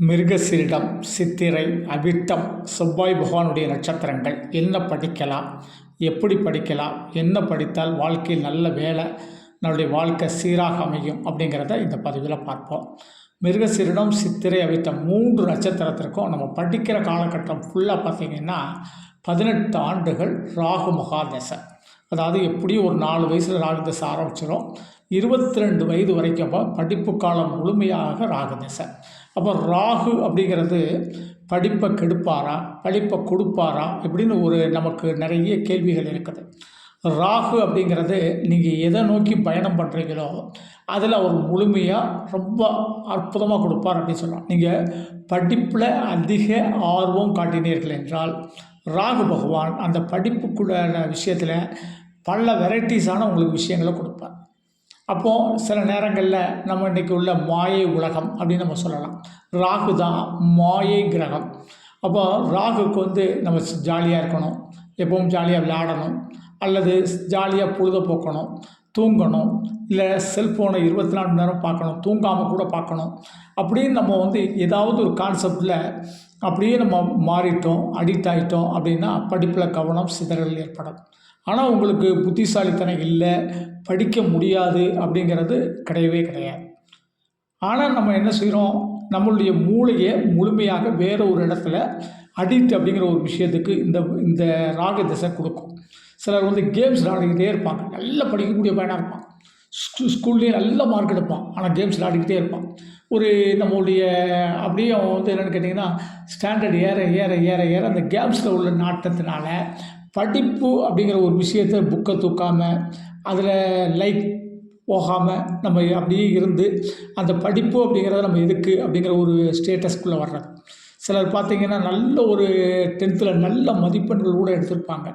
மிருகசீரிடம் சித்திரை அவிட்டம் செவ்வாய் பகவானுடைய நட்சத்திரங்கள். என்ன படிக்கலாம்? எப்படி படிக்கலாம்? என்ன படித்தால் வாழ்க்கையில் நல்ல வேலை நம்முடைய வாழ்க்கை சீராக அமையும் அப்படிங்கிறத இந்த பதிவில் பார்ப்போம். மிருகசீரிடம் சித்திரை அவித்த மூன்று நட்சத்திரத்திற்கும் நம்ம படிக்கிற காலகட்டம் ஃபுல்லாக பார்த்திங்கன்னா பதினெட்டு ஆண்டுகள் ராகு மகாதசை. அதாவது எப்படியும் ஒரு நாலு வயசில் ராகுதசை ஆரம்பிச்சிடும் இருபத்தி ரெண்டு வயது வரைக்கும் அப்போ படிப்பு காலம் முழுமையாக ராகுதசை. அப்போ ராகு அப்படிங்கிறது படிப்பை கெடுப்பாரா படிப்பை கொடுப்பாரா இப்படின்னு ஒரு நமக்கு நிறைய கேள்விகள் இருக்குது. ராகு அப்படிங்கிறது நீங்கள் எதை நோக்கி பயணம் பண்ணுறீங்களோ அதில் அவர் முழுமையாக ரொம்ப அற்புதமாக கொடுப்பார் அப்படின்னு சொல்லலாம். நீங்கள் படிப்பில் அதிக ஆர்வம் காட்டினீர்கள் என்றால் ராகு பகவான் அந்த படிப்புக்குள்ள விஷயத்தில் பல வெரைட்டிஸான உங்களுக்கு விஷயங்களை கொடுப்பார். அப்போது சில நேரங்களில் நம்ம இன்றைக்கி உள்ள மாயை உலகம் அப்படின்னு நம்ம சொல்லலாம். ராகு தான் மாயை கிரகம். அப்போ ராகுக்கு வந்து நம்ம ஜாலியாக இருக்கணும். எப்பவும் ஜாலியாக விளையாடணும். அல்லது ஜாலியாக பொழுத போக்கணும் தூங்கணும். இல்லை செல்ஃபோனை இருபத்தி நாலு மணி நேரம் பார்க்கணும். தூங்காமல் கூட பார்க்கணும். அப்படின்னு நம்ம வந்து ஏதாவது ஒரு கான்செப்டில் அப்படியே நம்ம மாறிட்டோம் அடிக்ட் ஆகிட்டோம் அப்படின்னா படிப்பில் கவனம் சிதறல் ஏற்படும். ஆனால் உங்களுக்கு புத்திசாலித்தனம் இல்லை படிக்க முடியாது அப்படிங்கிறது கிடையவே கிடையாது. ஆனால் நம்ம என்ன செய்கிறோம் நம்மளுடைய மூளையை முழுமையாக வேறு ஒரு இடத்துல அடிக்ட் அப்படிங்கிற ஒரு விஷயத்துக்கு இந்த இந்த ராக திசை கொடுக்கும். சிலர் வந்து கேம்ஸ் விளாடிக்கிட்டே இருப்பாங்க. நல்லா படிக்கக்கூடிய பையனாக இருப்பான். ஸ்கூ ஸ்கூல்லேயே நல்ல மார்க் எடுப்பான். ஆனால் கேம்ஸ் விளாடிக்கிட்டே இருப்பான். ஒரு நம்மளுடைய அப்படியே அவன் வந்து என்னென்னு கேட்டிங்கன்னா ஸ்டாண்டர்ட் ஏற ஏற ஏற ஏற அந்த கேம்ஸில் உள்ள நாட்டத்தினால படிப்பு அப்படிங்கிற ஒரு விஷயத்தை புக்கை தூக்காமல் அதில் லைக் போகாமல் நம்ம அப்படியே இருந்து அந்த படிப்பு அப்படிங்கிறத நம்ம எதுக்கு அப்படிங்கிற ஒரு ஸ்டேட்டஸ்க்குள்ளே வர்றது. சிலர் பார்த்திங்கன்னா நல்ல ஒரு டென்த்தில் நல்ல மதிப்பெண்கள் கூட எடுத்திருப்பாங்க.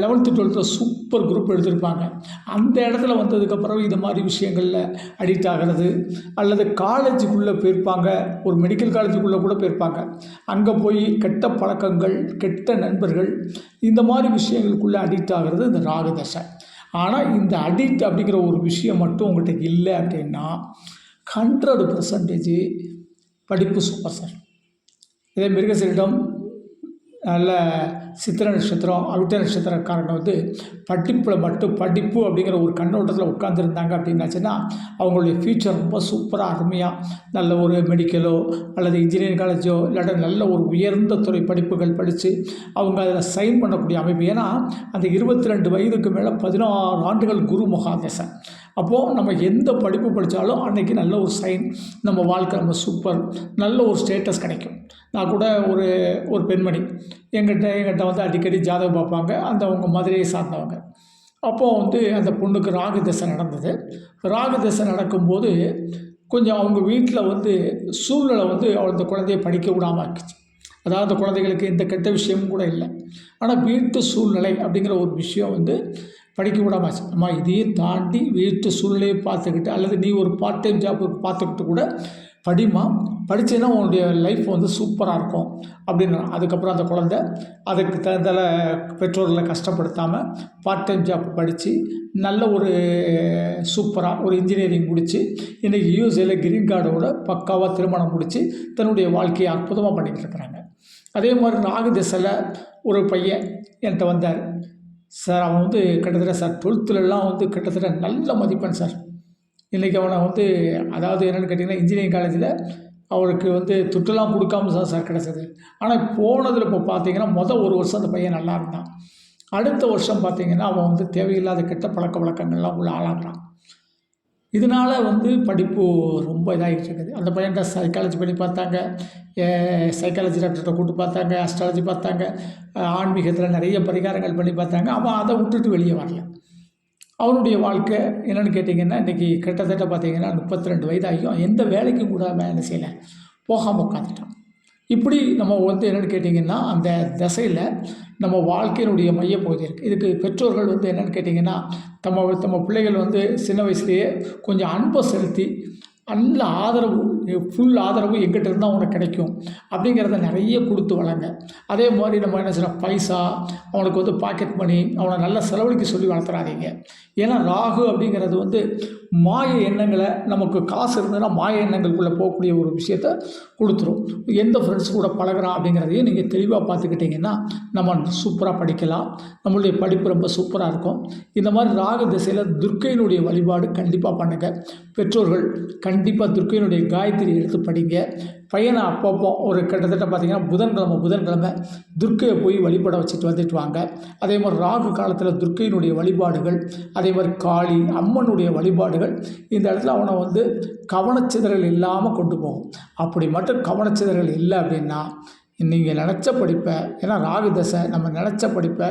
லெவன்த்து டுவெல்த்தில் சூப்பர் குரூப் எடுத்திருப்பாங்க. அந்த இடத்துல வந்ததுக்கப்புறம் இது மாதிரி விஷயங்களில் அடிக்ட் ஆகிறது அல்லது காலேஜுக்குள்ளே போயிருப்பாங்க ஒரு மெடிக்கல் காலேஜுக்குள்ளே கூட போயிருப்பாங்க. அங்கே போய் கெட்ட பழக்கங்கள் கெட்ட நண்பர்கள் இந்த மாதிரி விஷயங்களுக்குள்ளே அடிக்ட் ஆகிறது இந்த ராகதசை. ஆனால் இந்த அடிக்ட் அப்படிங்கிற ஒரு விஷயம் மட்டும் உங்கள்கிட்ட இல்லை அப்படின்னா ஹண்ட்ரட் பர்சன்டேஜ் படிப்பு சூப்பர் சார். இதே மிருகசீரிடம் நல்ல சித்திர நட்சத்திரம் அவிட்ட நட்சத்திரக்காரங்க வந்து படிப்பில் மட்டும் படிப்பு அப்படிங்கிற ஒரு கண்ணோட்டத்தில் உட்காந்துருந்தாங்க அப்படின்னாச்சுன்னா அவங்களுடைய ஃப்யூச்சர் ரொம்ப சூப்பராக அருமையாக நல்ல ஒரு மெடிக்கலோ அல்லது இன்ஜினியரிங் காலேஜோ இல்லாட்ட நல்ல ஒரு உயர்ந்த துறை படிப்புகள் படித்து அவங்க அதில் சைன் பண்ணக்கூடிய அமைப்பு. ஏன்னா அந்த இருபத்தி ரெண்டு வயதுக்கு மேலே பதினாறு ஆண்டுகள் குரு மகாதேசன். அப்போது நம்ம எந்த படிப்பு படித்தாலும் அன்றைக்கி நல்ல ஒரு சைன் நம்ம வாழ்க்கை நம்ம சூப்பர் நல்ல ஒரு ஸ்டேட்டஸ் கிடைக்கும். நான் கூட ஒரு ஒரு பெண்மணி எங்கிட்ட எங்கிட்ட வந்து அடிக்கடி ஜாதகம் பார்ப்பாங்க. அந்த அவங்க மதுரையை சார்ந்தவங்க. அப்போது வந்து அந்த பொண்ணுக்கு ராகு தசை நடந்தது. ராகு தசை நடக்கும்போது கொஞ்சம் அவங்க வீட்டில் வந்து சூழ்நிலை வந்து அவள் அந்த குழந்தைய படிக்க விடாமல் ஆக்கிச்சு. அதாவது குழந்தைகளுக்கு எந்த கெட்ட விஷயமும் கூட இல்லை. ஆனால் வீட்டு சூழ்நிலை அப்படிங்கிற ஒரு விஷயம் வந்து படிக்க விடாமல் அம்மா இதையும் தாண்டி வீட்டு சூழ்நிலையை பார்த்துக்கிட்டு அல்லது நீ ஒரு பார்ட் டைம் ஜாப் பார்த்துக்கிட்டு கூட படிமா படித்தேன்னா உன்னுடைய லைஃப் வந்து சூப்பராக இருக்கும் அப்படின்னு அதுக்கப்புறம் அந்த குழந்த அதுக்கு தகுந்தால பெற்றோர்களை கஷ்டப்படுத்தாமல் பார்ட் டைம் ஜாப் படித்து நல்ல ஒரு சூப்பராக ஒரு இன்ஜினியரிங் முடித்து இன்றைக்கி யூஎஸ்ஏல கிரீன் கார்டோட பக்காவாக திருமணம் முடித்து தன்னுடைய வாழ்க்கையை அற்புதமாக பண்ணிகிட்டு இருக்கிறாங்க. அதே மாதிரி நாகு திசையில் ஒரு பையன் என்கிட்ட வந்தார். சார் அவன் வந்து கிட்டத்தட்ட சார் டுவெல்த்துலலாம் வந்து கிட்டத்தட்ட நல்ல மதிப்பெண் சார். இன்றைக்கி அவனை வந்து அதாவது என்னென்னு கேட்டிங்கன்னா இன்ஜினியரிங் காலேஜில் அவருக்கு வந்து துட்டெல்லாம் கொடுக்காம தான் சார் கிடச்சது. ஆனால் போனதில் இப்போ பார்த்தீங்கன்னா மொதல் ஒரு வருஷம் அந்த பையன் நல்லா இருந்தான். அடுத்த வருஷம் பார்த்தீங்கன்னா அவன் வந்து தேவையில்லாத கெட்ட பழக்க வழக்கங்கள்லாம் உள்ள ஆளாகிறான் இதனால் வந்து படிப்பு ரொம்ப இதாகிட்டு இருக்குது அந்த பையன்கிட்ட சைக்காலஜி பண்ணி பார்த்தாங்க. சைக்காலஜி டாக்டர்கிட்ட கூப்பிட்டு பார்த்தாங்க அஸ்ட்ராலஜி பார்த்தாங்க ஆன்மீகத்தில் நிறைய பரிகாரங்கள் பண்ணி பார்த்தாங்க. அவன் அதை விட்டுட்டு வெளியே வரல. அவனுடைய வாழ்க்கை என்னென்னு கேட்டிங்கன்னா இன்றைக்கி கிட்டத்தட்ட பார்த்தீங்கன்னா முப்பத்தி ரெண்டு வயதாகியும் எந்த வேலைக்கும் கூட வேலை செய்யலை. போகாமல் உட்காந்துட்டான் இப்படி நம்ம வந்து என்னென்னு கேட்டிங்கன்னா அந்த திசையில் நம்ம வாழ்க்கையினுடைய மையப்பகுதி இருக்குது இதுக்கு பெற்றோர்கள் வந்து என்னென்னு கேட்டிங்கன்னா நம்ம நம்ம பிள்ளைகள் வந்து சின்ன வயசுலேயே கொஞ்சம் அன்பை செலுத்தி நல்ல ஆதரவு ஃபுல் ஆதரவு எங்கிட்ட இருந்தால் உனக்கு கிடைக்கும். அப்படிங்கிறத நிறைய கொடுத்து வளங்க. அதே மாதிரி நம்ம என்ன செய்யணும் பைசா அவனுக்கு வந்து பாக்கெட் மணி அவனை நல்லா செலவழிக்க சொல்லி வளர்த்துறாதீங்க. ஏன்னா ராகு அப்படிங்கிறது வந்து மாய எண்ணங்களை நமக்கு காசு இருந்ததுன்னா மாய எண்ணங்களுக்குள்ளே போகக்கூடிய ஒரு விஷயத்த கொடுத்துரும். எந்த ஃப்ரெண்ட்ஸ் கூட பழகுறான் அப்படிங்கிறதையும் நீங்கள் தெளிவாக பார்த்துக்கிட்டிங்கன்னா நம்ம சூப்பராக படிக்கலாம். நம்மளுடைய படிப்பு ரொம்ப சூப்பராக இருக்கும். இந்த மாதிரி ராகு திசையில் துர்க்கையினுடைய வழிபாடு கண்டிப்பாக பண்ணுங்கள் பெற்றோர்கள் கண்டிப்பாக துர்க்கையினுடைய காயத்ரி எடுத்து படிங்க. பையனை அப்பப்போ ஒரு கிட்டத்தட்ட பார்த்திங்கன்னா புதன்கிழமை புதன்கிழமை துர்க்கையை போய் வழிபட வச்சுட்டு வந்துட்டு வாங்க. அதே மாதிரி ராகு காலத்தில் துர்க்கையினுடைய வழிபாடுகள் அதே மாதிரி காளி அம்மனுடைய வழிபாடுகள் இந்த இடத்துல அவனை வந்து கவனச்சிதறல் இல்லாமல் கொண்டு போகும். அப்படி மட்டும் கவனச்சிதறல் இல்லை அப்படின்னா நீங்கள் நினச்ச படிப்பை ஏன்னா ராகு தசை நம்ம நினச்ச படிப்பை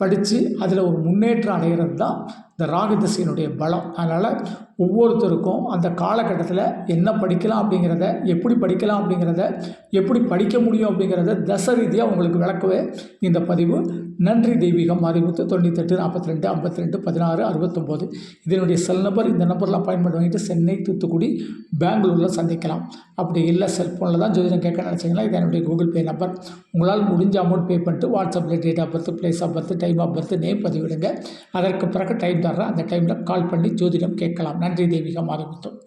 படித்து அதில் ஒரு முன்னேற்றம் அடைகிறது தான் இந்த ராகு திசையினுடைய பலம். அதனால் ஒவ்வொருத்தருக்கும் அந்த காலகட்டத்தில் என்ன படிக்கலாம் அப்படிங்கிறத எப்படி படிக்கலாம் அப்படிங்கிறத எப்படி படிக்க முடியும் அப்படிங்கிறத தச ரீதியாக உங்களுக்கு விளக்கவே இந்த பதிவு நன்றி தெய்வீகம் மதிமுத்து தொண்ணூத்தெட்டு நாற்பத்தி ரெண்டு ஐம்பத்தி ரெண்டு பதினாறு அறுபத்தொம்போது. இதனுடைய செல் நம்பர் இந்த நம்பரில் அப்பாயின்மெண்ட் வாங்கிட்டு சென்னை தூத்துக்குடி பெங்களூரில் சந்திக்கலாம். அப்படி இல்லை செல்ஃபோனில் தான் ஜோதிடம் கேட்க நினச்சிங்கன்னா இது என்னுடைய கூகுள் பே நம்பர் உங்களால் முடிஞ்ச அமௌண்ட் பே பண்ணிட்டு வாட்ஸ்அப்பில் date of birth place of birth time of birth name பதிவிடுங்க. அதற்கு பிறகு டைம் தர்றேன். அந்த டைமில் கால் பண்ணி ஜோதிடம் கேட்கலாம். நன்றி தெய்வீகம் மாதமுத்தம்